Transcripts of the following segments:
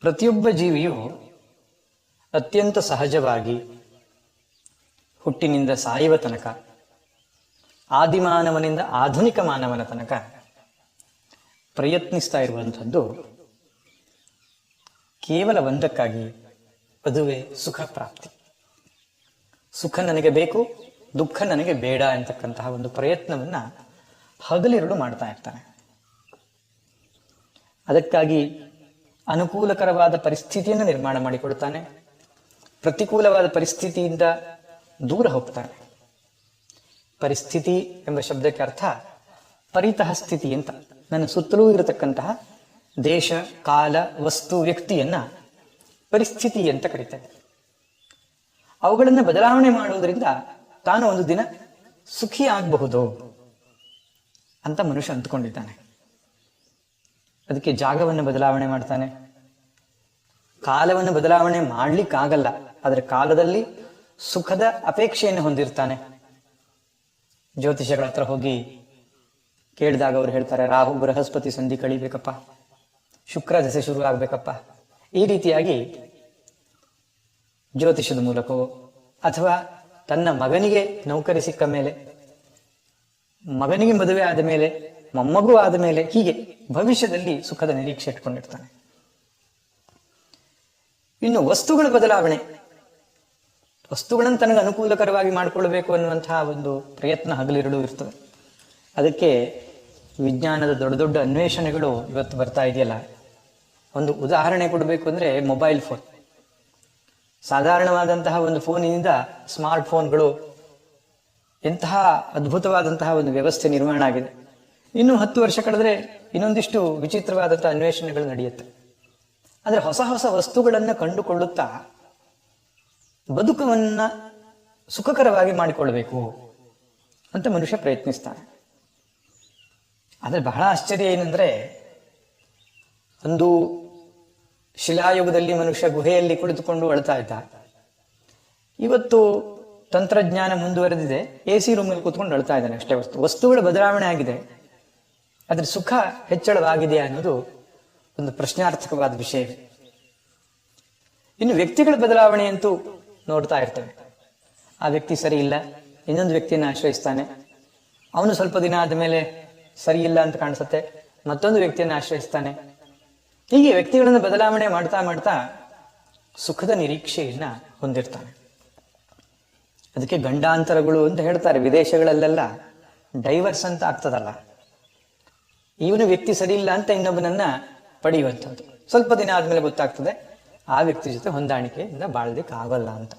ಪ್ರತಿಯೊಬ್ಬ ಜೀವಿಯು ಅತ್ಯಂತ ಸಹಜವಾಗಿ ಹುಟ್ಟಿನಿಂದ ಸಾಯುವ ತನಕ, ಆದಿಮಾನವನಿಂದ ಆಧುನಿಕ ಮಾನವನ ತನಕ ಪ್ರಯತ್ನಿಸ್ತಾ ಇರುವಂಥದ್ದು ಕೇವಲ ಒಂದಕ್ಕಾಗಿ ಅದುವೇ ಸುಖ ಪ್ರಾಪ್ತಿ. ಸುಖ ನನಗೆ ಬೇಕು, ದುಃಖ ನನಗೆ ಬೇಡ ಅಂತಕ್ಕಂತಹ ಒಂದು ಪ್ರಯತ್ನವನ್ನ ಹಗಲಿರುಳು ಮಾಡ್ತಾ ಇರ್ತಾನೆ. ಅದಕ್ಕಾಗಿ ಅನುಕೂಲಕರವಾದ ಪರಿಸ್ಥಿತಿಯನ್ನು ನಿರ್ಮಾಣ ಮಾಡಿಕೊಡ್ತಾನೆ ಪ್ರತಿಕೂಲವಾದ ಪರಿಸ್ಥಿತಿಯಿಂದ ದೂರ ಹೋಗ್ತಾನೆ. ಪರಿಸ್ಥಿತಿ ಎಂಬ ಶಬ್ದಕ್ಕೆ ಅರ್ಥ ಪರಿತಃ ಸ್ಥಿತಿ ಅಂತ. ನನ್ನ ಸುತ್ತಲೂ ಇರತಕ್ಕಂತಹ ದೇಶ, ಕಾಲ, ವಸ್ತು, ವ್ಯಕ್ತಿಯನ್ನ ಪರಿಸ್ಥಿತಿ ಅಂತ ಕರೀತಾರೆ. ಅವುಗಳನ್ನು ಬದಲಾವಣೆ ಮಾಡುವುದರಿಂದ ತಾನು ಒಂದು ದಿನ ಸುಖಿ ಆಗಬಹುದು ಅಂತ ಮನುಷ್ಯ ಅಂದ್ಕೊಂಡಿದ್ದಾನೆ. ಅದಕ್ಕೆ ಜಾಗವನ್ನು ಬದಲಾವಣೆ ಮಾಡ್ತಾನೆ. ಕಾಲವನ್ನು ಬದಲಾವಣೆ ಮಾಡ್ಲಿಕ್ಕಾಗಲ್ಲ, ಆದರೆ ಕಾಲದಲ್ಲಿ ಸುಖದ ಅಪೇಕ್ಷೆಯನ್ನು ಹೊಂದಿರ್ತಾನೆ. ಜ್ಯೋತಿಷಗಳ ಹತ್ರ ಹೋಗಿ ಕೇಳಿದಾಗ ಅವ್ರು ಹೇಳ್ತಾರೆ, ರಾಹು, ಬೃಹಸ್ಪತಿ ಸಂಧಿ ಕಳಿಬೇಕಪ್ಪ. ಶುಕ್ರ ದಸೆ ಶುರು ಆಗ್ಬೇಕಪ್ಪ ಈ ರೀತಿಯಾಗಿ ಜ್ಯೋತಿಷದ ಮೂಲಕವೋ ಅಥವಾ ತನ್ನ ಮಗನಿಗೆ ನೌಕರಿ ಸಿಕ್ಕ ಮೇಲೆ, ಮಗನಿಗೆ ಮದುವೆ ಆದ ಮೇಲೆ ಮೊಮ್ಮಗು ಆದ ಮೇಲೆ ಹೀಗೆ ಭವಿಷ್ಯದಲ್ಲಿ ಸುಖದ ನಿರೀಕ್ಷೆ ಇಟ್ಕೊಂಡಿರ್ತಾನೆ. ಇನ್ನು ವಸ್ತುಗಳ ಬದಲಾವಣೆ. ವಸ್ತುಗಳನ್ನು ತನಗೆ ಅನುಕೂಲಕರವಾಗಿ ಮಾಡಿಕೊಳ್ಬೇಕು ಅನ್ನುವಂತಹ ಒಂದು ಪ್ರಯತ್ನ ಹಗಲಿರುಳು ಇರ್ತದೆ. ಅದಕ್ಕೆ ವಿಜ್ಞಾನದ ದೊಡ್ಡ ದೊಡ್ಡ ಅನ್ವೇಷಣೆಗಳು ಇವತ್ತು ಬರ್ತಾ ಇದೆಯಲ್ಲ. ಒಂದು ಉದಾಹರಣೆ ಕೊಡಬೇಕು ಅಂದ್ರೆ ಮೊಬೈಲ್ ಫೋನ್. ಸಾಧಾರಣವಾದಂತಹ ಒಂದು ಫೋನಿನಿಂದ ಸ್ಮಾರ್ಟ್ ಫೋನ್ಗಳು ಎಂತಹ ಅದ್ಭುತವಾದಂತಹ ಒಂದು ವ್ಯವಸ್ಥೆ ನಿರ್ಮಾಣ ಆಗಿದೆ. ಇನ್ನು ಹತ್ತು ವರ್ಷ ಕಳೆದ್ರೆ ಇನ್ನೊಂದಿಷ್ಟು ವಿಚಿತ್ರವಾದಂತಹ ಅನ್ವೇಷಣೆಗಳು ನಡೆಯುತ್ತೆ. ಆದರೆ ಹೊಸ ಹೊಸ ವಸ್ತುಗಳನ್ನು ಕಂಡುಕೊಳ್ಳುತ್ತಾ ಬದುಕವನ್ನ ಸುಖಕರವಾಗಿ ಮಾಡಿಕೊಳ್ಬೇಕು ಅಂತ ಮನುಷ್ಯ ಪ್ರಯತ್ನಿಸ್ತಾನೆ. ಆದರೆ ಬಹಳ ಆಶ್ಚರ್ಯ ಏನಂದ್ರೆ ಒಂದು ಶಿಲಾಯುಗದಲ್ಲಿ ಮನುಷ್ಯ ಗುಹೆಯಲ್ಲಿ ಕುಳಿತುಕೊಂಡು ಅಳ್ತಾ ಇದ್ದ. ಇವತ್ತು ತಂತ್ರಜ್ಞಾನ ಮುಂದುವರೆದಿದೆ ಎ ಸಿ ರೂಮಲ್ಲಿ ಕೂತ್ಕೊಂಡು ಅಳ್ತಾ ಇದ್ದಾನೆ ಅಷ್ಟೇ ವಸ್ತು. ವಸ್ತುಗಳ ಬದಲಾವಣೆ ಆಗಿದೆ. ಅದ್ರ ಸುಖ ಹೆಚ್ಚಳವಾಗಿದೆಯಾ ಅನ್ನೋದು ಒಂದು ಪ್ರಶ್ನಾರ್ಥಕವಾದ ವಿಷಯ ಇನ್ನು ವ್ಯಕ್ತಿಗಳ ಬದಲಾವಣೆ ಅಂತೂ ನೋಡ್ತಾ ಇರ್ತವೆ. ಆ ವ್ಯಕ್ತಿ ಸರಿ ಇಲ್ಲ, ಇನ್ನೊಂದು ವ್ಯಕ್ತಿಯನ್ನು ಆಶ್ರಯಿಸ್ತಾನೆ. ಅವನು ಸ್ವಲ್ಪ ದಿನ ಆದಮೇಲೆ ಸರಿ ಇಲ್ಲ ಅಂತ ಕಾಣಿಸುತ್ತೆ, ಮತ್ತೊಂದು ವ್ಯಕ್ತಿಯನ್ನು ಆಶ್ರಯಿಸ್ತಾನೆ. ಹೀಗೆ ವ್ಯಕ್ತಿಗಳನ್ನು ಬದಲಾವಣೆ ಮಾಡ್ತಾ ಮಾಡ್ತಾ ಸುಖದ ನಿರೀಕ್ಷೆಯನ್ನ ಹೊಂದಿರ್ತಾನೆ. ಅದಕ್ಕೆ ಗಂಡಾಂತರಗಳು ಅಂತ ಹೇಳ್ತಾರೆ. ವಿದೇಶಗಳಲ್ಲೆಲ್ಲ ಡೈವರ್ಸ್ ಅಂತ ಆಗ್ತದಲ್ಲ. ಇವನು ವ್ಯಕ್ತಿ ಸರಿ ಇಲ್ಲ ಅಂತ ಇನ್ನೊಬ್ಬನನ್ನ ಪಡೆಯುವಂಥದ್ದು. ಸ್ವಲ್ಪ ದಿನ ಆದಮೇಲೆ ಗೊತ್ತಾಗ್ತದೆ, ಆ ವ್ಯಕ್ತಿ ಜೊತೆ ಹೊಂದಾಣಿಕೆಯಿಂದ ಬಾಳ್ಲಿಕ್ಕೆ ಆಗಲ್ಲ ಅಂತ.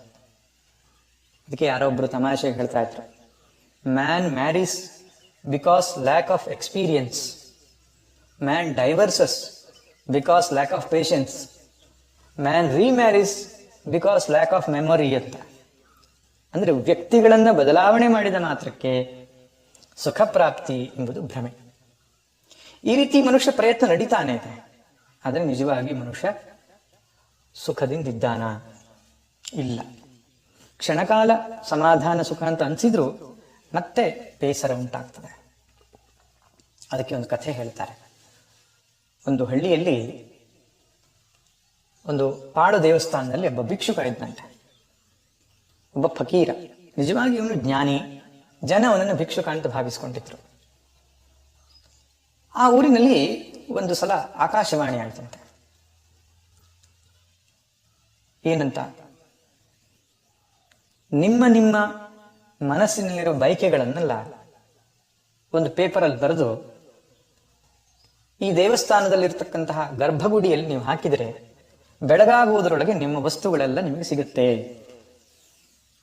ಅದಕ್ಕೆ ಯಾರೊಬ್ರು ತಮಾಷೆಗೆ ಹೇಳ್ತಾ ಇದ್ರು. Man marries because lack of experience man divorces because lack of patience man remarries because lack of memory ಅಂತ. ಅಂದ್ರೆ ವ್ಯಕ್ತಿಗಳನ್ನ ಬದಲಾವಣೆ ಮಾಡಿದ ಮಾತ್ರಕ್ಕೆ ಸುಖ ಪ್ರಾಪ್ತಿ ಎಂಬುದು ಭ್ರಮೆ. ಈ ರೀತಿ ಮನುಷ್ಯ ಪ್ರಯತ್ನ ನಡೀತಾನೆ ಆದರೆ ನಿಜವಾಗಿ ಮನುಷ್ಯ ಸುಖದಿಂದಿದ್ದಾನ? ಇಲ್ಲ. ಕ್ಷಣಕಾಲ ಸಮಾಧಾನ, ಸುಖ ಅಂತ ಅನ್ಸಿದ್ರು ಮತ್ತೆ ಬೇಸರ ಉಂಟಾಗ್ತದೆ. ಅದಕ್ಕೆ ಒಂದು ಕಥೆ ಹೇಳ್ತಾರೆ. ಒಂದು ಹಳ್ಳಿಯಲ್ಲಿ ಒಂದು ಪಾಡು ದೇವಸ್ಥಾನದಲ್ಲಿ ಒಬ್ಬ ಭಿಕ್ಷುಕ ಇದ್ದಂತೆ ಒಬ್ಬ ಫಕೀರ. ನಿಜವಾಗಿ ಅವನು ಜ್ಞಾನಿ. ಜನ ಅವನನ್ನು ಭಿಕ್ಷುಕ ಅಂತ ಭಾವಿಸ್ಕೊಂಡಿದ್ರು. ಆ ಊರಿನಲ್ಲಿ ಒಂದು ಸಲ ಆಕಾಶವಾಣಿ ಆಯ್ತಂತೆ. ಏನಂತ? ನಿಮ್ಮ ನಿಮ್ಮ ಮನಸ್ಸಿನಲ್ಲಿರೋ ಬಯಕೆಗಳನ್ನೆಲ್ಲ ಒಂದು ಪೇಪರಲ್ಲಿ ಬರೆದು ಈ ದೇವಸ್ಥಾನದಲ್ಲಿರ್ತಕ್ಕಂತಹ ಗರ್ಭಗುಡಿಯಲ್ಲಿ ನೀವು ಹಾಕಿದರೆ ಬೆಳಗಾಗುವುದರೊಳಗೆ ನಿಮ್ಮ ವಸ್ತುಗಳೆಲ್ಲ ನಿಮಗೆ ಸಿಗುತ್ತೆ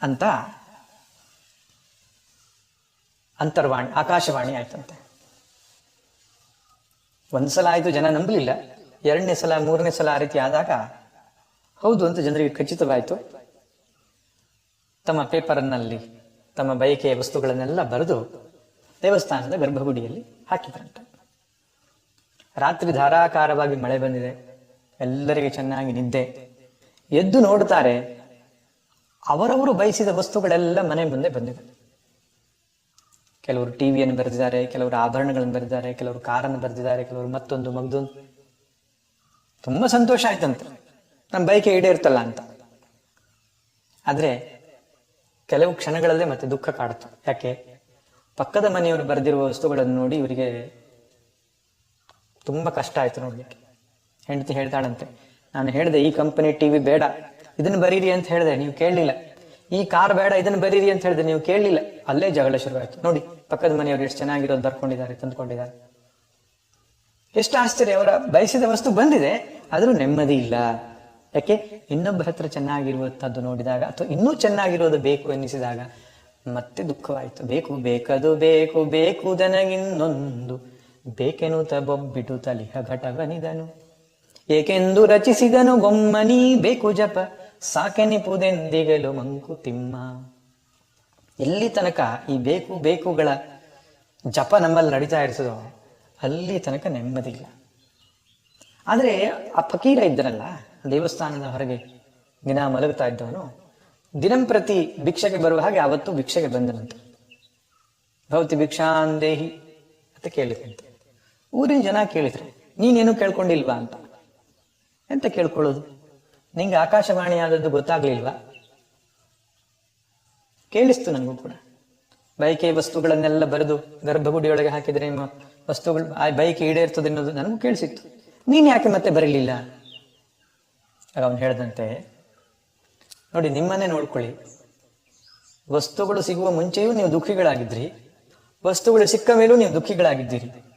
ಅಂತ ಅಂತರ್ವಾಣಿ, ಆಕಾಶವಾಣಿ ಆಯ್ತಂತೆ. ಒಂದ್ಸಲ ಆಯ್ತು ಜನ ನಂಬಲಿಲ್ಲ. ಎರಡನೇ ಸಲ, ಮೂರನೇ ಸಲ ಆ ರೀತಿ ಆದಾಗ ಹೌದು ಅಂತ ಜನರಿಗೆ ಖಚಿತವಾಯಿತು. ತಮ್ಮ ಪೇಪರ್ನಲ್ಲಿ ತಮ್ಮ ಬಯಕೆಯ ವಸ್ತುಗಳನ್ನೆಲ್ಲ ಬರೆದು ದೇವಸ್ಥಾನದ ಗರ್ಭಗುಡಿಯಲ್ಲಿ ಹಾಕಿದ್ರಂತೆ. ರಾತ್ರಿ ಧಾರಾಕಾರವಾಗಿ ಮಳೆ ಬಂದಿದೆ. ಎಲ್ಲರಿಗೆ ಚೆನ್ನಾಗಿ ನಿದ್ದೆ. ಎದ್ದು ನೋಡ್ತಾರೆ, ಅವರವರು ಬಯಸಿದ ವಸ್ತುಗಳೆಲ್ಲ ಮನೆ ಮುಂದೆ ಬಂದಿದೆ. ಕೆಲವರು ಟಿವಿಯನ್ನು ಬರೆದಿದ್ದಾರೆ, ಕೆಲವರು ಆಭರಣಗಳನ್ನು ಬರೆದಿದ್ದಾರೆ, ಕೆಲವರು ಕಾರನ್ನು ಬರೆದಿದ್ದಾರೆ, ಕೆಲವರು ಮತ್ತೊಂದು ಮಗದೊಂದು ತುಂಬಾ ಸಂತೋಷ ಆಯ್ತಂತೆ. ನಮ್ಮ ಬೈಕ್ ಈಡೇರ್ತಲ್ಲ ಅಂತ. ಆದ್ರೆ ಕೆಲವು ಕ್ಷಣಗಳಲ್ಲೇ ಮತ್ತೆ ದುಃಖ ಕಾಡುತ್ತೆ. ಯಾಕೆ? ಪಕ್ಕದ ಮನೆಯವರು ಬರೆದಿರುವ ವಸ್ತುಗಳನ್ನು ನೋಡಿ ಇವರಿಗೆ ತುಂಬಾ ಕಷ್ಟ ಆಯ್ತು ನೋಡ್ಲಿಕ್ಕೆ. ಹೆಂಡತಿ ಹೇಳ್ತಾಳಂತೆ, ನಾನು ಹೇಳಿದೆ ಈ ಕಂಪನಿ ಟಿವಿ ಬೇಡ. ಇದನ್ನ ಬರೀರಿ ಅಂತ ಹೇಳಿದೆ, ನೀವು ಕೇಳಲಿಲ್ಲ. ಈ ಕಾರ್ ಬೇಡ, ಇದನ್ನ ಬರೀರಿ ಅಂತ ಹೇಳಿದ್ರೆ ನೀವು ಕೇಳಲಿಲ್ಲ. ಅಲ್ಲೇ ಜಗಳ ಶುರುವಾಯ್ತು. ನೋಡಿ, ಪಕ್ಕದ ಮನೆಯವರು ಎಷ್ಟು ಚೆನ್ನಾಗಿರೋದು ಬರ್ಕೊಂಡಿದ್ದಾರೆ ತಂದ್ಕೊಂಡಿದ್ದಾರೆ. ಎಷ್ಟು ಆಶ್ಚರ್ಯ, ಅವರ ಬಯಸಿದ ವಸ್ತು ಬಂದಿದೆ, ಆದರೂ ನೆಮ್ಮದಿ ಇಲ್ಲ. ಯಾಕೆ? ಇನ್ನೊಬ್ಬ ಹತ್ರ ಚೆನ್ನಾಗಿರುವಂತದ್ದು ನೋಡಿದಾಗ, ಅಥವಾ ಇನ್ನೂ ಚೆನ್ನಾಗಿರೋದು ಬೇಕು ಎನ್ನಿಸಿದಾಗ, ಮತ್ತೆ ದುಃಖವಾಯಿತು. ಬೇಕು, ಬೇಕದು, ಬೇಕು ಬೇಕು, ದನಗಿನ್ನೊಂದು. ಬೇಕೆನು ಬೊಬ್ಬಿಟು ತಲಿಹ ಘಟವನಿದನು ಏಕೆಂದು ರಚಿಸಿದನು ಗೊಮ್ಮನಿ, ಬೇಕು ಜಪ. ಸಾಕೆನಿಪುದೆಂದಿಗಲು ಮಂಕುತಿಮ್ಮ ಎಲ್ಲಿ ತನಕ ಈ ಬೇಕು ಬೇಕುಗಳ ಜಪ ನಮ್ಮಲ್ಲಿ ನಡೀತಾ ಇರ್ತದೋ ಅಲ್ಲಿ ತನಕ ನೆಮ್ಮದಿ ಇಲ್ಲ ಆದ್ರೆ ಆ ಫಕೀರ ಇದ್ದನಲ್ಲ, ದೇವಸ್ಥಾನದ ಹೊರಗೆ ದಿನ ಮಲಗುತ್ತಾ ಇದ್ದವನು ದಿನಂಪ್ರತಿ ಭಿಕ್ಷೆಗೆ ಬರುವ ಹಾಗೆ ಅವತ್ತು ಭಿಕ್ಷೆಗೆ ಬಂದನಂತೆ. ಭವತಿ ಭಿಕ್ಷಾಂದೇಹಿ ಅಂತ ಕೇಳಿದಂತೆ ಊರಿನ ಜನ ಕೇಳಿದ್ರೆ, ನೀನೇನು ಕೇಳ್ಕೊಂಡಿಲ್ವಾ ಅಂತ. ಎಂತ ಕೇಳ್ಕೊಳ್ಳೋದು? ನಿಂಗೆ ಆಕಾಶವಾಣಿ ಆದದ್ದು ಗೊತ್ತಾಗ್ಲಿಲ್ವಾ? ಕೇಳಿಸ್ತು ನನಗೂ ಕೂಡ. ಬೈಕೆ ವಸ್ತುಗಳನ್ನೆಲ್ಲ ಬರೆದು ಗರ್ಭಗುಡಿಯೊಳಗೆ ಹಾಕಿದ್ರೆ ನಿಮ್ಮ ವಸ್ತುಗಳು ಆ ಬೈಕ್ ಈಡೇರ್ತದೆ ಅನ್ನೋದು ನನಗೂ ಕೇಳಿಸಿತ್ತು. ನೀನ್ ಯಾಕೆ ಮತ್ತೆ ಬರಲಿಲ್ಲ? ಅವನು ಹೇಳ್ದಂತೆ, ನೋಡಿ, ನಿಮ್ಮನ್ನೇ ನೋಡ್ಕೊಳ್ಳಿ. ವಸ್ತುಗಳು ಸಿಗುವ ಮುಂಚೆಯೂ ನೀವು ದುಃಖಿಗಳಾಗಿದ್ರಿ. ವಸ್ತುಗಳು ಸಿಕ್ಕ ಮೇಲೂ ನೀವು ದುಃಖಿಗಳಾಗಿದ್ದೀರಿ.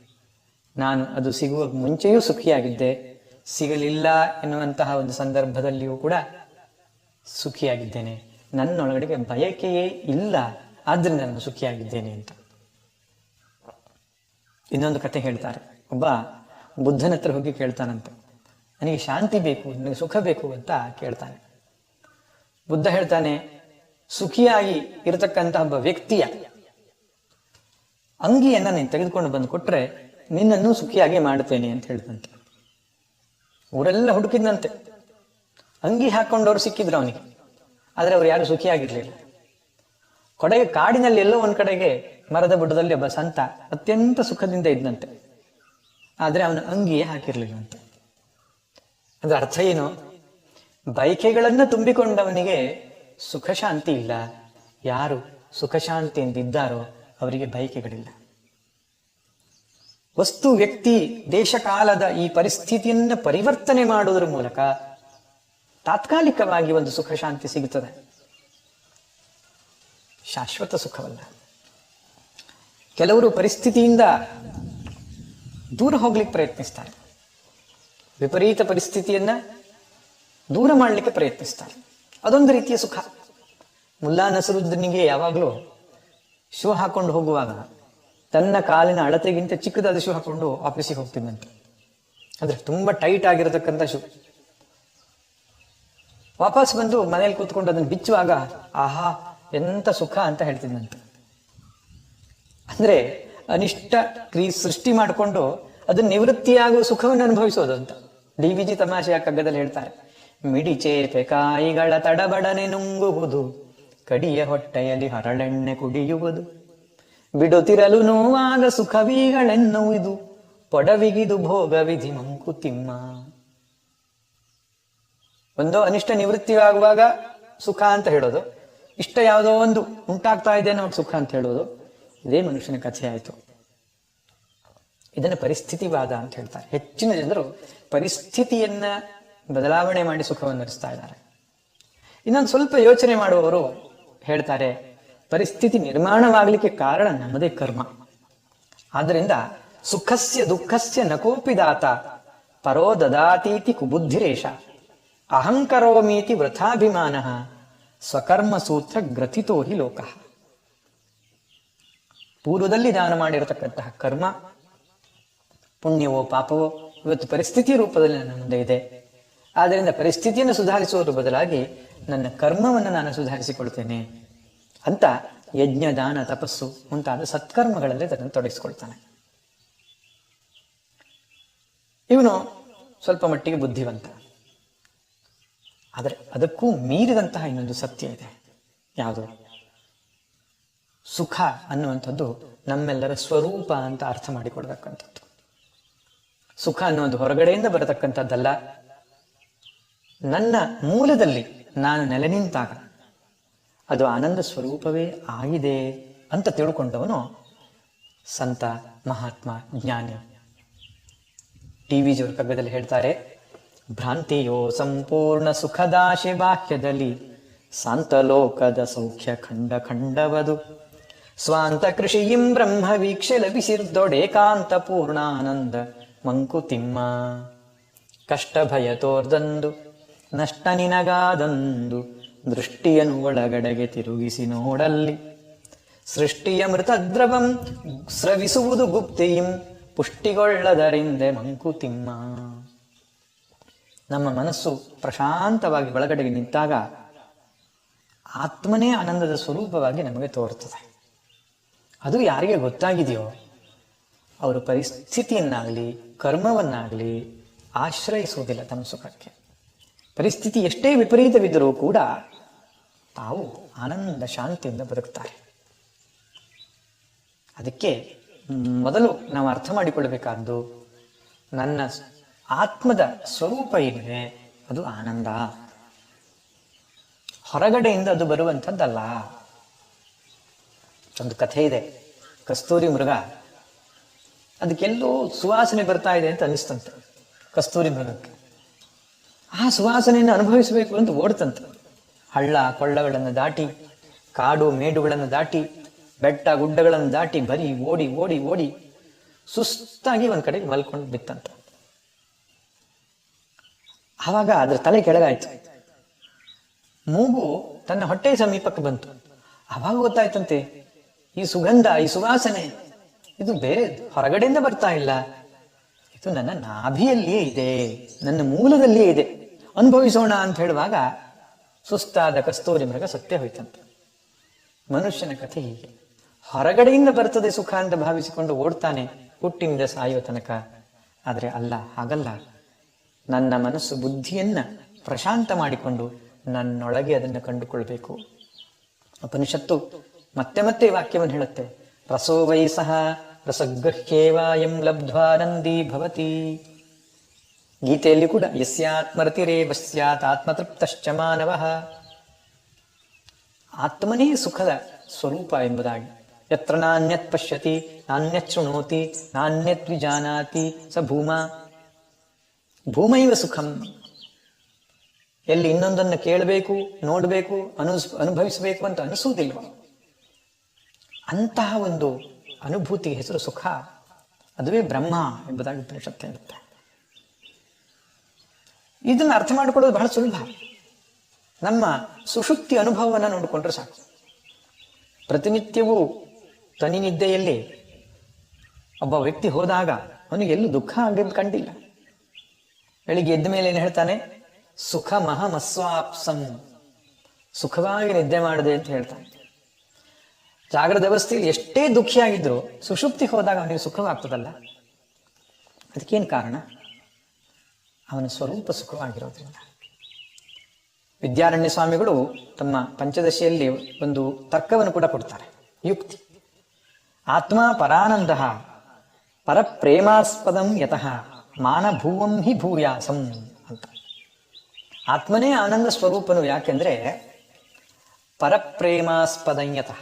ನಾನು ಅದು ಸಿಗುವ ಮುಂಚೆಯೂ ಸುಖಿಯಾಗಿದ್ದೆ. ಸಿಗಲಿಲ್ಲ ಎನ್ನುವಂತಹ ಒಂದು ಸಂದರ್ಭದಲ್ಲಿಯೂ ಕೂಡ ಸುಖಿಯಾಗಿದ್ದೇನೆ. ನನ್ನೊಳಗಡೆಗೆ ಬಯಕೆಯೇ ಇಲ್ಲ, ಆದ್ರಿಂದ ನಾನು ಸುಖಿಯಾಗಿದ್ದೇನೆ ಅಂತ. ಇನ್ನೊಂದು ಕತೆ ಹೇಳ್ತಾರೆ. ಒಬ್ಬ ಬುದ್ಧನ ಹತ್ರ ಹೋಗಿ ಕೇಳ್ತಾನಂತೆ. ನನಗೆ ಶಾಂತಿ ಬೇಕು, ನನಗೆ ಸುಖ ಬೇಕು ಅಂತ ಕೇಳ್ತಾನೆ. ಬುದ್ಧ ಹೇಳ್ತಾನೆ, ಸುಖಿಯಾಗಿ ಇರತಕ್ಕಂತಹ ಒಬ್ಬ ವ್ಯಕ್ತಿಯ ಅಂಗಿಯನ್ನು ನೀನು ತೆಗೆದುಕೊಂಡು ಬಂದು ಕೊಟ್ರೆ ನಿನ್ನನ್ನು ಸುಖಿಯಾಗಿ ಮಾಡ್ತೇನೆ ಅಂತ ಹೇಳ್ತಂತೆ ಊರೆಲ್ಲ ಹುಡುಕಿದ್ನಂತೆ. ಅಂಗಿ ಹಾಕೊಂಡವ್ರು ಸಿಕ್ಕಿದ್ರು ಅವನಿಗೆ. ಆದ್ರೆ ಅವ್ರು ಯಾರು ಸುಖಿಯಾಗಿರ್ಲಿಲ್ಲ ಕೊಡೆಗೆ ಕಾಡಿನಲ್ಲಿ ಎಲ್ಲೋ ಒಂದು ಕಡೆಗೆ ಮರದ ಬುಡದಲ್ಲಿ ಒಬ್ಬ ಸಂತ ಅತ್ಯಂತ ಸುಖದಿಂದ ಇದ್ದಂತೆ ಆದ್ರೆ ಅವನು ಅಂಗಿಯೇ ಹಾಕಿರ್ಲಿಲ್ಲಂತೆ. ಅದರ ಅರ್ಥ ಏನು? ಬೈಕೆಗಳನ್ನು ತುಂಬಿಕೊಂಡವನಿಗೆ ಸುಖಶಾಂತಿ ಇಲ್ಲ. ಯಾರು ಸುಖ ಎಂದಿದ್ದಾರೋ ಅವರಿಗೆ ಬೈಕೆಗಳಿಲ್ಲ ವಸ್ತು ವ್ಯಕ್ತಿ ದೇಶಕಾಲದ ಈ ಪರಿಸ್ಥಿತಿಯನ್ನ ಪರಿವರ್ತನೆ ಮಾಡುವುದರ ಮೂಲಕ ತಾತ್ಕಾಲಿಕವಾಗಿ ಒಂದು ಸುಖ ಶಾಂತಿ ಸಿಗುತ್ತದೆ. ಶಾಶ್ವತ ಸುಖವಲ್ಲ. ಕೆಲವರು ಪರಿಸ್ಥಿತಿಯಿಂದ ದೂರ ಹೋಗ್ಲಿಕ್ಕೆ ಪ್ರಯತ್ನಿಸ್ತಾರೆ. ವಿಪರೀತ ಪರಿಸ್ಥಿತಿಯನ್ನ ದೂರ ಮಾಡಲಿಕ್ಕೆ ಪ್ರಯತ್ನಿಸ್ತಾರೆ. ಅದೊಂದು ರೀತಿಯ ಸುಖ. ಮುಲ್ಲಾ ನಸರುದ್ದನಿಗೆ ಯಾವಾಗಲೂ ಶೂ ಹಾಕೊಂಡು ಹೋಗುವಾಗ ತನ್ನ ಕಾಲಿನ ಅಳತೆಗಿಂತ ಚಿಕ್ಕದಾದ ಶೂ ಹಾಕೊಂಡು ಆಫೀಸಿಗೆ ಹೋಗ್ತಿದ್ದಂತೆ ಅಂದ್ರೆ ತುಂಬಾ ಟೈಟ್ ಆಗಿರತಕ್ಕಂಥ ಶೂ. ವಾಪಸ್ ಬಂದು ಮನೇಲಿ ಕೂತ್ಕೊಂಡು ಅದನ್ನು ಬಿಚ್ಚುವಾಗ, ಆಹಾ, ಎಂತ ಸುಖ ಅಂತ ಹೇಳ್ತಿದ್ದಂತೆ ಅಂದ್ರೆ ಅನಿಷ್ಟ ಕ್ರೀ ಸೃಷ್ಟಿ ಮಾಡಿಕೊಂಡು ಅದನ್ನ ನಿವೃತ್ತಿಯಾಗುವ ಸುಖವನ್ನು ಅನುಭವಿಸೋದು ಅಂತ. ಡಿ ವಿ ಜಿ ತಮಾಷೆಯ ಕಗ್ಗದಲ್ಲಿ ಹೇಳ್ತಾರೆ. ಮಿಡಿಚೇಪೆ ಕಾಯಿಗಳ ತಡಬಡನೆ ನುಂಗುವುದು, ಕಡಿಯ ಹೊಟ್ಟೆಯಲ್ಲಿ ಹರಳೆಣ್ಣೆ ಕುಡಿಯುವುದು. ಬಿಡುತ್ತಿರಲು ನೋವಾಗ ಸುಖವೀಗಳೆನ್ನುವುದು ಪೊಡವಿಗಿದು ಭೋಗ ವಿಧಿ ಮಂಕುತಿಮ್ಮ. ಒಂದು ಅನಿಷ್ಟ ನಿವೃತ್ತಿಯಾಗುವಾಗ ಸುಖ ಅಂತ ಹೇಳೋದು. ಇಷ್ಟ ಯಾವುದೋ ಒಂದು ಉಂಟಾಗ್ತಾ ಇದೆ ಅನ್ನೋ ಸುಖ ಅಂತ ಹೇಳೋದು. ಇದೇ ಮನುಷ್ಯನ ಕಥೆ ಆಯಿತು. ಇದನ್ನ ಪರಿಸ್ಥಿತಿವಾದ ಅಂತ ಹೇಳ್ತಾರೆ. ಹೆಚ್ಚಿನ ಜನರು ಪರಿಸ್ಥಿತಿಯನ್ನ ಬದಲಾವಣೆ ಮಾಡಿ ಸುಖವನ್ನು ನಡೆಸ್ತಾ ಇದ್ದಾರೆ. ಇನ್ನೊಂದು ಸ್ವಲ್ಪ ಯೋಚನೆ ಮಾಡುವವರು ಹೇಳ್ತಾರೆ ಪರಿಸ್ಥಿತಿ ನಿರ್ಮಾಣವಾಗಲಿಕ್ಕೆ ಕಾರಣ ನಮ್ಮದೇ ಕರ್ಮ. ಆದ್ದರಿಂದ ಸುಖಸ್ಯ ದುಃಖಸ್ಯ ನಕೋಪಿ ದಾತ ಪರೋ ದದಾತೀತಿ ಕುಬುದ್ಧಿರೇಶ. ಅಹಂಕರೋಮೀತಿ ವೃಥಾಭಿಮಾನ ಸ್ವಕರ್ಮ ಸೂತ್ರ ಗ್ರಥಿತೋ ಹಿ ಲೋಕ. ಪೂರ್ವದಲ್ಲಿ ದಾನ ಮಾಡಿರತಕ್ಕಂತಹ ಕರ್ಮ, ಪುಣ್ಯವೋ ಪಾಪವೋ ಇವತ್ತು ಪರಿಸ್ಥಿತಿ ರೂಪದಲ್ಲಿ ನನ್ನ ಮುಂದೆ ಇದೆ. ಆದ್ದರಿಂದ ಪರಿಸ್ಥಿತಿಯನ್ನು ಸುಧಾರಿಸುವುದರ ಬದಲಾಗಿ ನನ್ನ ಕರ್ಮವನ್ನು ನಾನು ಸುಧಾರಿಸಿಕೊಳ್ತೇನೆ. ಅಂತ ಯಜ್ಞ ದಾನ ತಪಸ್ಸು ಮುಂತಾದ ಸತ್ಕರ್ಮಗಳಲ್ಲಿ ಅದನ್ನು ತೊಡಗಿಸಿಕೊಳ್ತಾನೆ. ಇವನು ಸ್ವಲ್ಪ ಮಟ್ಟಿಗೆ ಬುದ್ಧಿವಂತ. ಆದರೆ ಅದಕ್ಕೂ ಮೀರಿದಂತಹ ಇನ್ನೊಂದು ಸತ್ಯ ಇದೆ. ಯಾವುದು? ಸುಖ ಅನ್ನುವಂಥದ್ದು ನಮ್ಮೆಲ್ಲರ ಸ್ವರೂಪ ಅಂತ ಅರ್ಥ ಮಾಡಿಕೊಡ್ತಕ್ಕಂಥದ್ದು ಸುಖ ಅನ್ನೋದು ಹೊರಗಡೆಯಿಂದ ಬರತಕ್ಕಂಥದ್ದಲ್ಲ. ನನ್ನ ಮೂಲದಲ್ಲಿ ನಾನು ನೆಲೆ ನಿಂತಾಗ ಅದು ಆನಂದ ಸ್ವರೂಪವೇ ಆಗಿದೆ ಅಂತ ತಿಳ್ಕೊಂಡವನು ಸಂತ ಮಹಾತ್ಮ ಜ್ಞಾನಿ. ಟಿ ವಿ ಜಿಯವರ ಕಗ್ಗದಲ್ಲಿ ಹೇಳ್ತಾರೆ, ಭ್ರಾಂತಿಯೋ ಸಂಪೂರ್ಣ ಸುಖದಾಶೆ ಬಾಹ್ಯದಲ್ಲಿ ಸಾಂತಲೋಕದ ಸೌಖ್ಯ ಖಂಡ ಖಂಡವದು. ಸ್ವಾಂತ ಕೃಷಿಯಿಂ ಬ್ರಹ್ಮ ವೀಕ್ಷೆ ಲಭಿಸಿರ್ದೊಡೇಕಾಂತ ಪೂರ್ಣಾನಂದ ಮಂಕುತಿಮ್ಮ. ಕಷ್ಟ ಭಯ ತೋರ್ದಂದು, ನಷ್ಟ ನಿನಗಾದಂದು ದೃಷ್ಟಿಯನ್ನು ಒಳಗಡೆಗೆ ತಿರುಗಿಸಿ ನೋಡಲ್ಲಿ. ಸೃಷ್ಟಿಯ ಮೃತದ್ರವಂ ಸ್ರವಿಸುವುದು ಗುಪ್ತಿಯಿಂ, ಪುಷ್ಟಿಗೊಳ್ಳದರಿಂದೆ ಮಂಕುತಿಮ್ಮ ನಮ್ಮ ಮನಸ್ಸು ಪ್ರಶಾಂತವಾಗಿ ಒಳಗಡೆಗೆ ನಿಂತಾಗ ಆತ್ಮನೇ ಆನಂದದ ಸ್ವರೂಪವಾಗಿ ನಮಗೆ ತೋರುತ್ತದೆ. ಅದು ಯಾರಿಗೆ ಗೊತ್ತಾಗಿದೆಯೋ, ಅವರ ಪರಿಸ್ಥಿತಿಯನ್ನಾಗಲಿ, ಕರ್ಮವನ್ನಾಗಲಿ ಆಶ್ರಯಿಸುವುದಿಲ್ಲ ತಮ್ಮ ಸುಖಕ್ಕೆ ಪರಿಸ್ಥಿತಿ ಎಷ್ಟೇ ವಿಪರೀತವಿದ್ದರೂ ಕೂಡ ತಾವು ಆನಂದ ಶಾಂತಿಯಿಂದ ಬದುಕ್ತಾರೆ. ಅದಕ್ಕೆ ಮೊದಲು ನಾವು ಅರ್ಥ ಮಾಡಿಕೊಳ್ಳಬೇಕಾದ್ದು ನನ್ನ ಆತ್ಮದ ಸ್ವರೂಪ ಏನಿದೆ, ಅದು ಆನಂದ. ಹೊರಗಡೆಯಿಂದ ಅದು ಬರುವಂಥದ್ದಲ್ಲ. ಒಂದು ಕಥೆ ಇದೆ, ಕಸ್ತೂರಿ ಮೃಗ. ಅದಕ್ಕೆಲ್ಲೋ ಸುವಾಸನೆ ಬರ್ತಾ ಇದೆ ಅಂತ ಅನಿಸ್ತಂತೆ ಕಸ್ತೂರಿ ಮೃಗಕ್ಕೆ. ಆ ಸುವಾಸನೆಯನ್ನು ಅನುಭವಿಸಬೇಕು ಅಂತ ಓಡ್ತಂತೆ. ಹಳ್ಳ ಕೊಳ್ಳಗಳನ್ನು ದಾಟಿ, ಕಾಡು ಮೇಡುಗಳನ್ನು ದಾಟಿ, ಬೆಟ್ಟ ಗುಡ್ಡಗಳನ್ನು ದಾಟಿ, ಬರೀ ಓಡಿ ಓಡಿ ಓಡಿ, ಸುಸ್ತಾಗಿ ಒಂದು ಕಡೆಗೆ ಮಲ್ಕೊಂಡು ಬಿತ್ತಂತ. ಆವಾಗ ಅದ್ರ ತಲೆ ಕೆಳಗಾಯ್ತು. ಮೂಗು ತನ್ನ ಹೊಟ್ಟೆ ಸಮೀಪಕ್ಕೆ ಬಂತು. ಆವಾಗ ಗೊತ್ತಾಯ್ತಂತೆ, ಈ ಸುಗಂಧ, ಈ ಸುವಾಸನೆ, ಇದು ಬೇರೆ ಹೊರಗಡೆಯಿಂದ ಬರ್ತಾ ಇಲ್ಲ. ಇದು ನನ್ನ ನಾಭಿಯಲ್ಲಿಯೇ ಇದೆ, ನನ್ನ ಮೂಲದಲ್ಲಿಯೇ ಇದೆ. ಅನುಭವಿಸೋಣ ಅಂತ ಹೇಳುವಾಗ ಸುಸ್ತಾದ ಕಸ್ತೂರಿ ಮೃಗ ಸತ್ಯ ಹೋಯ್ತಂತೆ. ಮನುಷ್ಯನ ಕಥೆ ಹೀಗೆ. ಹೊರಗಡೆಯಿಂದ ಬರ್ತದೆ ಸುಖ ಅಂತ ಭಾವಿಸಿಕೊಂಡು ಓಡ್ತಾನೆ, ಹುಟ್ಟಿನಿಂದ ಸಾಯೋ ತನಕ. ಆದರೆ ಅಲ್ಲ, ಹಾಗಲ್ಲ. ನನ್ನ ಮನಸ್ಸು ಬುದ್ಧಿಯನ್ನ ಪ್ರಶಾಂತ ಮಾಡಿಕೊಂಡು ನನ್ನೊಳಗೆ ಅದನ್ನು ಕಂಡುಕೊಳ್ಬೇಕು. ಉಪನಿಷತ್ತು ಮತ್ತೆ ಮತ್ತೆ ವಾಕ್ಯವನ್ನು ಹೇಳುತ್ತೆ. ರಸೋ ವೈ ಸಹ ರಸಗೃಹ್ಯೇವಾಯಂ ಲಬ್ಧ್ವಾನಂದಿ ಭವತಿ. ಗೀತೆಯಲ್ಲಿ ಕೂಡ ಯಸ್ಯಾತ್ಮರತಿರೇವ ಸ್ಯಾತ್ ಆತ್ಮತೃಪ್ತಶ್ಚ ಮಾನವಃ. ಆತ್ಮನೇ ಸುಖದ ಸ್ವರೂಪ ಎಂಬುದಾಗಿ. ಯತ್ರ ನಾಣ್ಯತ್ ಪಶ್ಯತಿ, ನಾಣ್ಯತ್ ಶೃಣೋತಿ, ನಾಣ್ಯತ್ ವಿಜಾನಾತಿ, ಸ ಭೂಮ. ಭೂಮೈವ ಸುಖಂ. ಎಲ್ಲಿ ಇನ್ನೊಂದನ್ನು ಕೇಳಬೇಕು, ನೋಡಬೇಕು ಅನು ಅನುಭವಿಸಬೇಕು ಅಂತ ಅನಿಸುವುದಿಲ್ವ ಅಂತಹ ಒಂದು ಅನುಭೂತಿ ಹೆಸರು ಸುಖ. ಅದುವೇ ಬ್ರಹ್ಮ ಎಂಬುದಾಗಿ ಉಪನಿಷತ್ತು ಹೇಳುತ್ತೆ. ಇದನ್ನು ಅರ್ಥ ಮಾಡಿಕೊಳ್ಳೋದು ಬಹಳ ಸುಲಭ. ನಮ್ಮ ಸುಶುಕ್ತಿ ಅನುಭವವನ್ನು ನೋಡಿಕೊಂಡ್ರೆ ಸಾಕು. ಪ್ರತಿನಿತ್ಯವೂ ತನಿ ನಿದ್ದೆಯಲ್ಲಿ ಒಬ್ಬ ವ್ಯಕ್ತಿ ಹೋದಾಗ ಅವನಿಗೆ ಎಲ್ಲೂ ದುಃಖ ಆಗಿದ್ದು ಕಂಡಿಲ್ಲ. ಬೆಳಿಗ್ಗೆ ಎದ್ದ ಮೇಲೆ ಏನು ಹೇಳ್ತಾನೆ? ಸುಖ ಮಹಮಸ್ವಾಪ್ಸಂ ಸುಖವಾಗಿ ನಿದ್ದೆ ಮಾಡಿದೆ ಅಂತ ಹೇಳ್ತಾನೆ. ಜಾಗ್ರದ ವ್ಯವಸ್ಥೆಯಲ್ಲಿ ಎಷ್ಟೇ ದುಃಖಿಯಾಗಿದ್ರು ಸುಷುಪ್ತಿ ಹೋದಾಗ ಅವನಿಗೆ ಸುಖವಾಗ್ತದಲ್ಲ. ಅದಕ್ಕೇನು ಕಾರಣ? ಅವನ ಸ್ವರೂಪ ಸುಖವಾಗಿರೋದ್ರಿಂದ. ವಿದ್ಯಾರಣ್ಯ ಸ್ವಾಮಿಗಳು ತಮ್ಮ ಪಂಚದಶಿಯಲ್ಲಿ ಒಂದು ತರ್ಕವನ್ನು ಕೂಡ ಕೊಡ್ತಾರೆ. ಯುಕ್ತಿ. ಆತ್ಮ ಪರಾನಂದ ಪರಪ್ರೇಮಾಸ್ಪದಂ ಯತಃ ಮಾನಭೂವಂ ಹಿ ಭೂಯಾಸಂ ಅಂತ. ಆತ್ಮನೇ ಆನಂದ ಸ್ವರೂಪನು ಯಾಕೆಂದ್ರೆ ಪರಪ್ರೇಮಾಸ್ಪದಂಯತಃ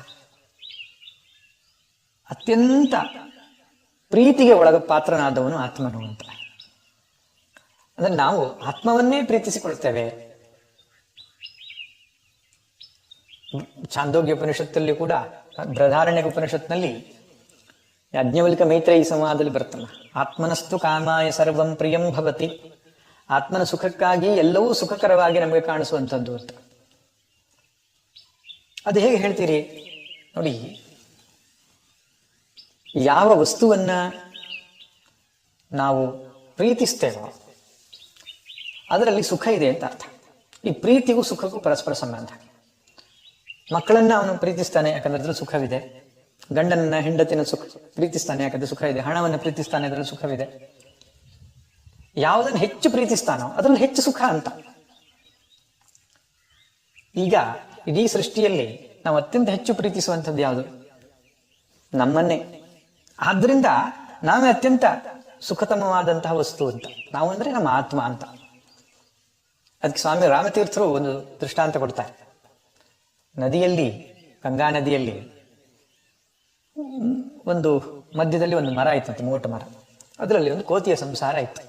ಅತ್ಯಂತ ಪ್ರೀತಿಗೆ ಒಳಗ ಪಾತ್ರನಾದವನು ಆತ್ಮನು ಅಂತ. ಅಂದ್ರೆ ನಾವು ಆತ್ಮವನ್ನೇ ಪ್ರೀತಿಸಿಕೊಳ್ತೇವೆ. ಚಾಂದೋಗ್ಯ ಉಪನಿಷತ್ತಲ್ಲಿ ಕೂಡ ಬೃಧಾರಣ್ಯ ಉಪನಿಷತ್ನಲ್ಲಿ ಯಾಜ್ಞವಲ್ಕ ಈ ಸಂವಾದದಲ್ಲಿ ಬರ್ತಲ್ಲ ಆತ್ಮನಸ್ತು ಕಾಮಾಯ ಸರ್ವಂ ಪ್ರಿಯಂ ಭವತಿ, ಆತ್ಮನ ಸುಖಕ್ಕಾಗಿ ಎಲ್ಲವೂ ಸುಖಕರವಾಗಿ ನಮಗೆ ಕಾಣಿಸುವಂಥದ್ದು ಅಂತ. ಅದು ಹೇಗೆ ಹೇಳ್ತೀರಿ? ನೋಡಿ, ಯಾವ ವಸ್ತುವನ್ನ ನಾವು ಪ್ರೀತಿಸ್ತೇವೋ ಅದರಲ್ಲಿ ಸುಖ ಇದೆ ಅಂತ ಅರ್ಥ. ಈ ಪ್ರೀತಿಗೂ ಸುಖಕ್ಕೂ ಪರಸ್ಪರ ಸಂಬಂಧ. ಮಕ್ಕಳನ್ನ ಅವನು ಪ್ರೀತಿಸ್ತಾನೆ, ಯಾಕಂದ್ರೆ ಅದ್ರಲ್ಲಿ ಸುಖವಿದೆ. ಗಂಡನನ್ನ, ಹೆಂಡತಿನ ಸುಖ ಪ್ರೀತಿಸ್ತಾನೆ, ಯಾಕಂದ್ರೆ ಸುಖ ಇದೆ. ಹಣವನ್ನು ಪ್ರೀತಿಸ್ತಾನೆ, ಅದರಲ್ಲಿ ಸುಖವಿದೆ. ಯಾವುದನ್ನು ಹೆಚ್ಚು ಪ್ರೀತಿಸ್ತಾನೋ ಅದರಲ್ಲಿ ಹೆಚ್ಚು ಸುಖ ಅಂತ. ಈಗ ಇಡೀ ಸೃಷ್ಟಿಯಲ್ಲಿ ನಾವು ಅತ್ಯಂತ ಹೆಚ್ಚು ಪ್ರೀತಿಸುವಂಥದ್ದು ಯಾವುದು? ನಮ್ಮನ್ನೇ. ಆದ್ರಿಂದ ನಾವೇ ಅತ್ಯಂತ ಸುಖತಮವಾದಂತಹ ವಸ್ತು ಅಂತ. ನಾವು ಅಂದ್ರೆ ನಮ್ಮ ಆತ್ಮ ಅಂತ. ಅದಕ್ಕೆ ಸ್ವಾಮಿ ರಾಮತೀರ್ಥರು ಒಂದು ದೃಷ್ಟಾಂತ ಕೊಡ್ತಾರೆ. ನದಿಯಲ್ಲಿ, ಗಂಗಾ ನದಿಯಲ್ಲಿ ಒಂದು ಮಧ್ಯದಲ್ಲಿ ಒಂದು ಮರ ಇತ್ತಂತೆ ಮೋಟು ಮರ. ಅದರಲ್ಲಿ ಒಂದು ಕೋತಿಯ ಸಂಸಾರ ಇತ್ತು.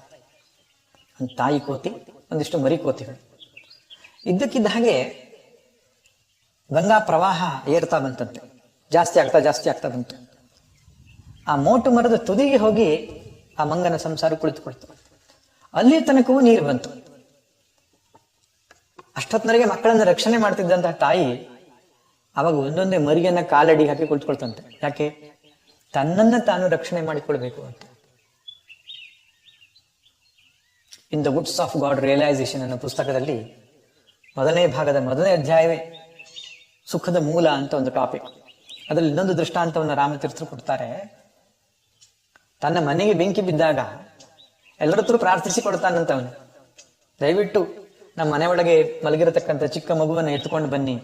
ಒಂದು ತಾಯಿ ಕೋತಿ, ಒಂದಿಷ್ಟು ಮರಿ ಕೋತಿಗಳು. ಇದ್ದಕ್ಕಿದ್ದ ಹಾಗೆ ಗಂಗಾ ಪ್ರವಾಹ ಏರ್ತಾ ಬಂತಂತೆ. ಜಾಸ್ತಿ ಆಗ್ತಾ ಜಾಸ್ತಿ ಆಗ್ತಾ ಬಂತು. ಆ ಮೋಟು ಮರದ ತುದಿಗೆ ಹೋಗಿ ಆ ಮಂಗನ ಸಂಸಾರ ಕುಳಿತುಕೊಳ್ತು. ಅಲ್ಲಿ ತನಕವೂ ನೀರು ಬಂತು. ಅಷ್ಟೊತ್ತಿನವರೆಗೆ ಮಕ್ಕಳನ್ನ ರಕ್ಷಣೆ ಮಾಡ್ತಿದ್ದಂತಹ ತಾಯಿ ಅವಾಗ ಒಂದೊಂದೇ ಮರಿಯನ್ನ ಕಾಲಡಿ ಹಾಕಿ ಕುಳಿತುಕೊಳ್ತಂತೆ. ಯಾಕೆ? ತನ್ನನ್ನ ತಾನು ರಕ್ಷಣೆ ಮಾಡಿಕೊಳ್ಬೇಕು ಅಂತ. In the goods of God realisation ಅನ್ನೋ ಪುಸ್ತಕದಲ್ಲಿ ಮೊದಲನೇ ಭಾಗದ ಮೊದಲನೇ ಅಧ್ಯಾಯವೇ ಸುಖದ ಮೂಲ ಅಂತ ಒಂದು ಟಾಪಿಕ್ ಅದರಲ್ಲಿ ಇನ್ನೊಂದು ದೃಷ್ಟಾಂತವನ್ನು ರಾಮತೀರ್ಥರು ಕೊಡ್ತಾರೆ. ತನ್ನ ಮನೆಗೆ ಬೆಂಕಿ ಬಿದ್ದಾಗ ಎಲ್ಲರ ಹತ್ರ ಪ್ರಾರ್ಥಿಸಿ ಕೊಡ್ತಾನಂತ ಅವನು ದಯವಿಟ್ಟು ನಮ್ಮ ಮನೆ ಒಳಗೆ ಮಲಗಿರತಕ್ಕಂಥ ಚಿಕ್ಕ ಮಗುವನ್ನು ಎತ್ಕೊಂಡು ಬನ್ನಿ.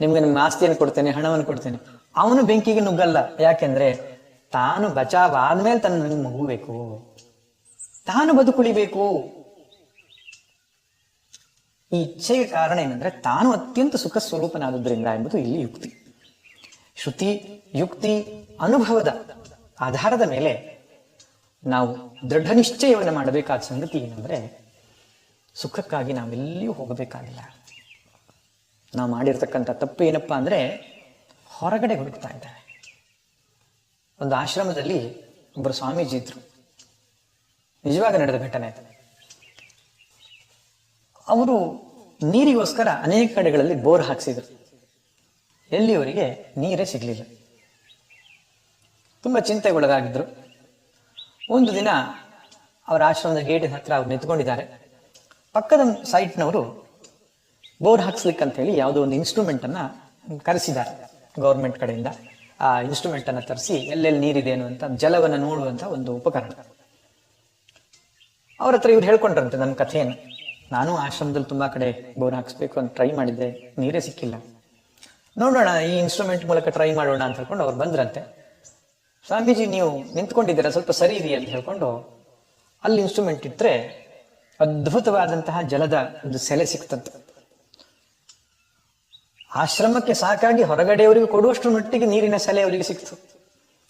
ನಿಮ್ಗೆ ನಿಮ್ಮ ಆಸ್ತಿಯನ್ನು ಕೊಡ್ತೇನೆ, ಹಣವನ್ನು ಕೊಡ್ತೇನೆ. ಅವನು ಬೆಂಕಿಗೆ ನುಗ್ಗಲ್ಲ. ಯಾಕೆಂದ್ರೆ ತಾನು ಬಚಾವ್ ಆದ್ಮೇಲೆ ತನ್ನ ನನಗೆ ಮಗು ಬೇಕು ತಾನು ಬದುಕುಳಿಬೇಕು. ಈ ಇಚ್ಛೆಗೆ ಕಾರಣ ಏನಂದ್ರೆ ತಾನು ಅತ್ಯಂತ ಸುಖ ಸ್ವರೂಪನಾದದ್ರಿಂದ ಎಂಬುದು ಇಲ್ಲಿ ಯುಕ್ತಿ. ಶ್ರುತಿ, ಯುಕ್ತಿ, ಅನುಭವದ ಆಧಾರದ ಮೇಲೆ ನಾವು ದೃಢ ನಿಶ್ಚಯವನ್ನು ಮಾಡಬೇಕಾದ ಸಂಗತಿ ಏನಂದ್ರೆ ಸುಖಕ್ಕಾಗಿ ನಾವೆಲ್ಲಿಯೂ ಹೋಗಬೇಕಾಗಿಲ್ಲ. ನಾವು ಮಾಡಿರ್ತಕ್ಕಂಥ ತಪ್ಪು ಏನಪ್ಪ ಅಂದ್ರೆ ಹೊರಗಡೆ ಹುಡುಕ್ತಾ ಇದ್ದಾರೆ. ಒಂದು ಆಶ್ರಮದಲ್ಲಿ ಒಬ್ಬರು ಸ್ವಾಮೀಜಿ ಇದ್ರು. ನಿಜವಾಗ ನಡೆದ ಘಟನೆ ಆಯ್ತು ಅವರು ನೀರಿಗೋಸ್ಕರ ಅನೇಕ ಕಡೆಗಳಲ್ಲಿ ಬೋರ್ ಹಾಕ್ಸಿದ್ರು. ಎಲ್ಲಿಯವರಿಗೆ ನೀರೇ ಸಿಗ್ಲಿಲ್ಲ. ತುಂಬಾ ಚಿಂತೆಗೊಳಗಾಗಿದ್ರು. ಒಂದು ದಿನ ಅವರ ಆಶ್ರಮದ ಗೇಟಿನ ಹತ್ರ ಅವ್ರು ನಿಂತ್ಕೊಂಡಿದ್ದಾರೆ. ಪಕ್ಕದ ಸೈಟ್ನವರು ಬೋರ್ ಹಾಕ್ಸ್ಲಿಕ್ಕಂತ ಹೇಳಿ ಯಾವುದೋ ಒಂದು ಇನ್ಸ್ಟ್ರೂಮೆಂಟ್ ಅನ್ನ ಕರೆಸಿದ್ದಾರೆ ಗೌರ್ಮೆಂಟ್ ಕಡೆಯಿಂದ. ಆ ಇನ್ಸ್ಟ್ರೂಮೆಂಟ್ ಅನ್ನ ತರಿಸಿ ಎಲ್ಲೆಲ್ಲಿ ನೀರಿದೆ ಅಂತ ಜಲವನ್ನು ನೋಡುವಂತ ಒಂದು ಉಪಕರಣ. ಅವ್ರ ಹತ್ರ ಇವ್ರು ಹೇಳ್ಕೊಂಡ್ರಂತೆ ನನ್ನ ಕಥೆಯನ್ನು. ನಾನು ಆಶ್ರಮದಲ್ಲಿ ತುಂಬ ಕಡೆ ಬೋರ್ ಹಾಕ್ಸ್ಬೇಕು ಅಂತ ಟ್ರೈ ಮಾಡಿದ್ದೆ, ನೀರೇ ಸಿಕ್ಕಿಲ್ಲ. ನೋಡೋಣ, ಈ ಇನ್ಸ್ಟ್ರೂಮೆಂಟ್ ಮೂಲಕ ಟ್ರೈ ಮಾಡೋಣ ಅಂತ ಹೇಳ್ಕೊಂಡು ಅವ್ರು ಬಂದ್ರಂತೆ. ಸ್ವಾಮೀಜಿ, ನೀವು ನಿಂತ್ಕೊಂಡಿದ್ದೀರಾ, ಸ್ವಲ್ಪ ಸರಿ ಇದೆಯಾ ಅಂತ ಹೇಳ್ಕೊಂಡು ಅಲ್ಲಿ ಇನ್ಸ್ಟ್ರೂಮೆಂಟ್ ಇಟ್ರೆ ಅದ್ಭುತವಾದಂತಹ ಜಲದ ಒಂದು ಸೆಲೆ ಸಿಕ್ತಂತ. ಆಶ್ರಮಕ್ಕೆ ಸಾಕಾಗಿ ಹೊರಗಡೆಯವರಿಗೆ ಕೊಡುವಷ್ಟು ಮಟ್ಟಿಗೆ ನೀರಿನ ಸೆಲೆ ಅವರಿಗೆ ಸಿಕ್ತು.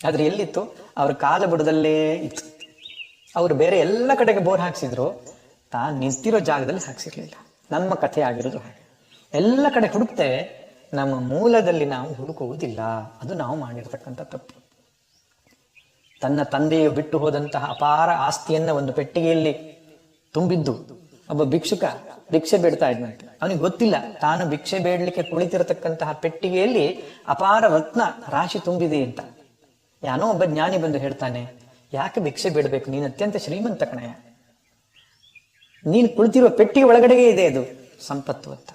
ಆದ್ರೆ ಎಲ್ಲಿತ್ತು? ಅವ್ರ ಕಾಲ ಬುಡದಲ್ಲೇ ಇತ್ತು. ಅವರು ಬೇರೆ ಎಲ್ಲ ಕಡೆಗೆ ಬೋರ್ ಹಾಕ್ಸಿದ್ರು. ತಾನು ನಿಂತಿರೋ ಜಾಗದಲ್ಲಿ ಹಾಕ್ಸಿರ್ಲಿಲ್ಲ. ನಮ್ಮ ಕಥೆ ಆಗಿರೋದು ಹಾಗೆ. ಎಲ್ಲ ಕಡೆ ಹುಡುಕ್ತೇವೆ ನಮ್ಮ ಮೂಲದಲ್ಲಿ ನಾವು ಹುಡುಕುವುದಿಲ್ಲ. ಅದು ನಾವು ಮಾಡಿರ್ತಕ್ಕಂಥ ತಪ್ಪು. ತನ್ನ ತಂದೆಯು ಬಿಟ್ಟು ಹೋದಂತಹ ಅಪಾರ ಆಸ್ತಿಯನ್ನ ಒಂದು ಪೆಟ್ಟಿಗೆಯಲ್ಲಿ ತುಂಬಿದ್ದು. ಒಬ್ಬ ಭಿಕ್ಷುಕ ಭಿಕ್ಷೆ ಬೇಡ್ತಾ ಇದ್ದಂತೆ ಅವನಿಗೆ ಗೊತ್ತಿಲ್ಲ, ತಾನು ಭಿಕ್ಷೆ ಬೇಡಲಿಕ್ಕೆ ಕುಳಿತಿರತಕ್ಕಂತಹ ಪೆಟ್ಟಿಗೆಯಲ್ಲಿ ಅಪಾರ ರತ್ನ ರಾಶಿ ತುಂಬಿದೆ ಅಂತ. ಯಾನೋ ಒಬ್ಬ ಜ್ಞಾನಿ ಬಂದು ಹೇಳ್ತಾನೆ, ಯಾಕೆ ಭಿಕ್ಷೆ ಬೇಡಬೇಕು? ನೀನು ಅತ್ಯಂತ ಶ್ರೀಮಂತ ಕಣಯ ನೀನು ಕುಳಿತಿರುವ ಪೆಟ್ಟಿಗೆ ಒಳಗಡೆಗೆ ಇದೆ ಅದು, ಸಂಪತ್ತು ಅಂತ.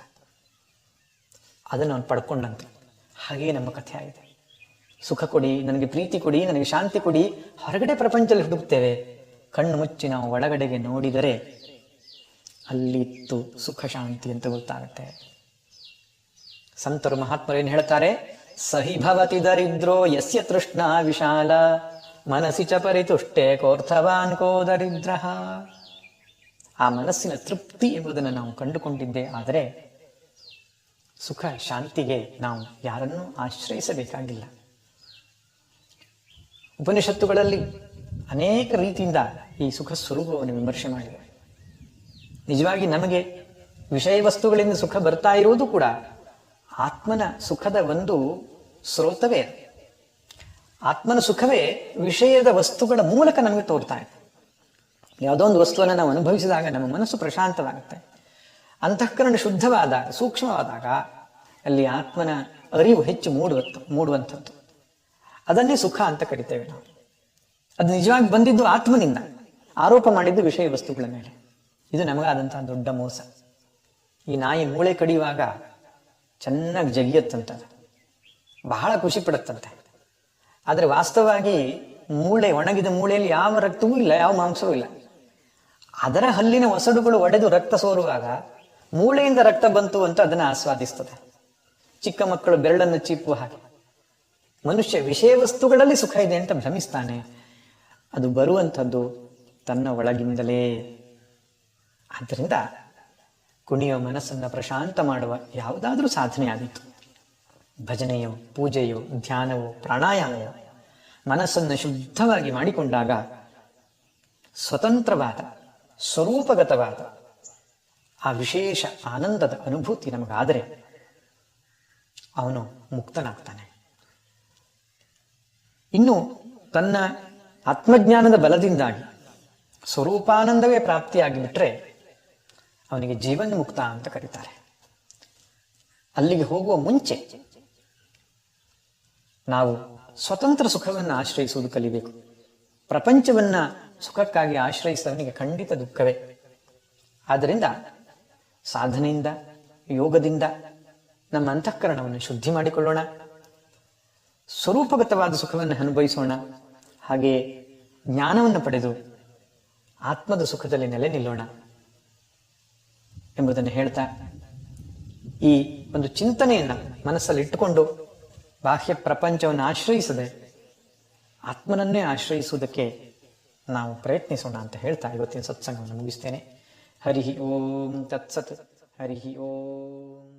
ಅದನ್ನು ಅವನು ಪಡ್ಕೊಂಡಂತೆ. ಹಾಗೆಯೇ ನಮ್ಮ ಕಥೆ ಆಗಿದೆ. ಸುಖ ಕೊಡಿ, ನನಗೆ ಪ್ರೀತಿ ಕೊಡಿ, ನನಗೆ ಶಾಂತಿ ಕೊಡಿ, ಹೊರಗಡೆ ಪ್ರಪಂಚದಲ್ಲಿ ಹುಡುಕ್ತೇವೆ. ಕಣ್ಣು ಮುಚ್ಚಿ ನಾವು ಒಳಗಡೆಗೆ ನೋಡಿದರೆ ಅಲ್ಲಿತ್ತು ಸುಖ ಶಾಂತಿ ಅಂತ ಗೊತ್ತಾಗುತ್ತೆ. ಸಂತರು ಮಹಾತ್ಮರು ಏನು ಹೇಳ್ತಾರೆ? ಸಹಿ ಭವತಿ ದರಿದ್ರೋ ಯಸ್ಯ ತೃಷ್ಣ ವಿಶಾಲ ಮನಸ್ಸಿ ಚ ಪರಿತುಷ್ಟೆ ಕೋರ್ಥವಾನ್ ಕೋ ದರಿದ್ರ. ಆ ಮನಸ್ಸಿನ ತೃಪ್ತಿ ಎಂಬುದನ್ನು ನಾವು ಕಂಡುಕೊಂಡಿದ್ದೆ, ಆದರೆ ಸುಖ ಶಾಂತಿಗೆ ನಾವು ಯಾರನ್ನೂ ಆಶ್ರಯಿಸಬೇಕಾಗಿಲ್ಲ. ಉಪನಿಷತ್ತುಗಳಲ್ಲಿ ಅನೇಕ ರೀತಿಯಿಂದ ಈ ಸುಖ ಸ್ವರೂಪವನ್ನು ವಿಮರ್ಶೆ ಮಾಡಿದ್ದಾರೆ ನಿಜವಾಗಿ ನಮಗೆ ವಿಷಯ ವಸ್ತುಗಳಿಂದ ಸುಖ ಬರ್ತಾ ಇರುವುದು ಕೂಡ ಆತ್ಮನ ಸುಖದ ಒಂದು ಸ್ರೋತವೇ. ಆತ್ಮನ ಸುಖವೇ ವಿಷಯದ ವಸ್ತುಗಳ ಮೂಲಕ ನಮಗೆ ತೋರ್ತಾ ಇದೆ. ಯಾವುದೋ ಒಂದು ವಸ್ತುವನ್ನು ನಾವು ಅನುಭವಿಸಿದಾಗ ನಮ್ಮ ಮನಸ್ಸು ಪ್ರಶಾಂತವಾಗುತ್ತೆ. ಅಂತಃಕರಣ ಶುದ್ಧವಾದಾಗ ಸೂಕ್ಷ್ಮವಾದಾಗ ಅಲ್ಲಿ ಆತ್ಮನ ಅರಿವು ಹೆಚ್ಚು ಮೂಡುವಂಥ ಮೂಡುವಂಥದ್ದು. ಅದನ್ನೇ ಸುಖ ಅಂತ ಕರಿತೇವೆ ನಾವು. ಅದು ನಿಜವಾಗಿ ಬಂದಿದ್ದು ಆತ್ಮನಿಂದ. ಆರೋಪ ಮಾಡಿದ್ದು ವಿಷಯ ವಸ್ತುಗಳ ಮೇಲೆ. ಇದು ನಮಗಾದಂತಹ ದೊಡ್ಡ ಮೋಸ. ಈ ನಾಯಿ ಮೂಳೆ ಕಡಿಯುವಾಗ ಚೆನ್ನಾಗಿ ಜಗಿಯತ್ತಂತ ಬಹಳ ಖುಷಿ ಪಡುತ್ತಂತೆ. ಆದರೆ ವಾಸ್ತವವಾಗಿ ಮೂಳೆ, ಒಣಗಿದ ಮೂಳೆಯಲ್ಲಿ ಯಾವ ರಕ್ತವೂ ಇಲ್ಲ, ಯಾವ ಮಾಂಸವೂ ಇಲ್ಲ. ಅದರ ಹಲ್ಲಿನ ಒಸಡುಗಳು ಒಡೆದು ರಕ್ತ ಸೋರುವಾಗ ಮೂಳೆಯಿಂದ ರಕ್ತ ಬಂತು ಅಂತ ಅದನ್ನು ಆಸ್ವಾದಿಸ್ತದೆ. ಚಿಕ್ಕ ಮಕ್ಕಳು ಬೆರಳನ್ನು ಚೀಪುವ ಹಾಗೆ. ಮನುಷ್ಯ ವಿಷಯ ವಸ್ತುಗಳಲ್ಲಿ ಸುಖ ಇದೆ ಅಂತ ಭ್ರಮಿಸ್ತಾನೆ. ಅದು ಬರುವಂಥದ್ದು ತನ್ನ ಒಳಗಿಂದಲೇ. ಆದ್ದರಿಂದ ಕುಣಿಯ ಮನಸ್ಸನ್ನು ಪ್ರಶಾಂತ ಮಾಡುವ ಯಾವುದಾದ್ರೂ ಸಾಧನೆ ಆದೀತು ಭಜನೆಯೋ, ಪೂಜೆಯೋ, ಧ್ಯಾನವೋ, ಪ್ರಾಣಾಯಾಮವೋ, ಮನಸ್ಸನ್ನು ಶುದ್ಧವಾಗಿ ಮಾಡಿಕೊಂಡಾಗ ಸ್ವತಂತ್ರವಾದ, ಸ್ವರೂಪಗತವಾದ ಆ ವಿಶೇಷ ಆನಂದದ ಅನುಭೂತಿ ನಮಗಾದರೆ ಅವನು ಮುಕ್ತನಾಗ್ತಾನೆ. ಇನ್ನು ತನ್ನ ಆತ್ಮಜ್ಞಾನದ ಬಲದಿಂದಾಗಿ ಸ್ವರೂಪಾನಂದವೇ ಪ್ರಾಪ್ತಿಯಾಗಿ ಬಿಟ್ರೆ ಅವನಿಗೆ ಜೀವನ್ ಮುಕ್ತ ಅಂತ ಕರೀತಾರೆ. ಅಲ್ಲಿಗೆ ಹೋಗುವ ಮುಂಚೆ ನಾವು ಸ್ವತಂತ್ರ ಸುಖವನ್ನು ಆಶ್ರಯಿಸುವುದು ಕಲಿಬೇಕು. ಪ್ರಪಂಚವನ್ನ ಸುಖಕ್ಕಾಗಿ ಆಶ್ರಯಿಸಿದವನಿಗೆ ಖಂಡಿತ ದುಃಖವೇ. ಆದ್ದರಿಂದ ಸಾಧನೆಯಿಂದ, ಯೋಗದಿಂದ ನಮ್ಮ ಅಂತಃಕರಣವನ್ನು ಶುದ್ಧಿ ಮಾಡಿಕೊಳ್ಳೋಣ. ಸ್ವರೂಪಗತವಾದ ಸುಖವನ್ನು ಅನುಭವಿಸೋಣ. ಹಾಗೆಯೇ ಜ್ಞಾನವನ್ನು ಪಡೆದು ಆತ್ಮದ ಸುಖದಲ್ಲಿ ನೆಲೆ ನಿಲ್ಲೋಣ ಎಂಬುದನ್ನು ಹೇಳ್ತಾ ಈ ಒಂದು ಚಿಂತನೆಯನ್ನ ಮನಸ್ಸಲ್ಲಿ ಇಟ್ಟುಕೊಂಡು ಬಾಹ್ಯ ಪ್ರಪಂಚವನ್ನು ಆಶ್ರಯಿಸದೆ ಆತ್ಮನನ್ನೇ ಆಶ್ರಯಿಸುವುದಕ್ಕೆ ನಾವು ಪ್ರಯತ್ನಿಸೋಣ ಅಂತ ಹೇಳ್ತಾ ಇವತ್ತಿನ ಸತ್ಸಂಗವನ್ನು ಮುಗಿಸ್ತೇನೆ. ಹರಿ ಓಂ ತತ್ಸತ್. ಹರಿ ಓಂ.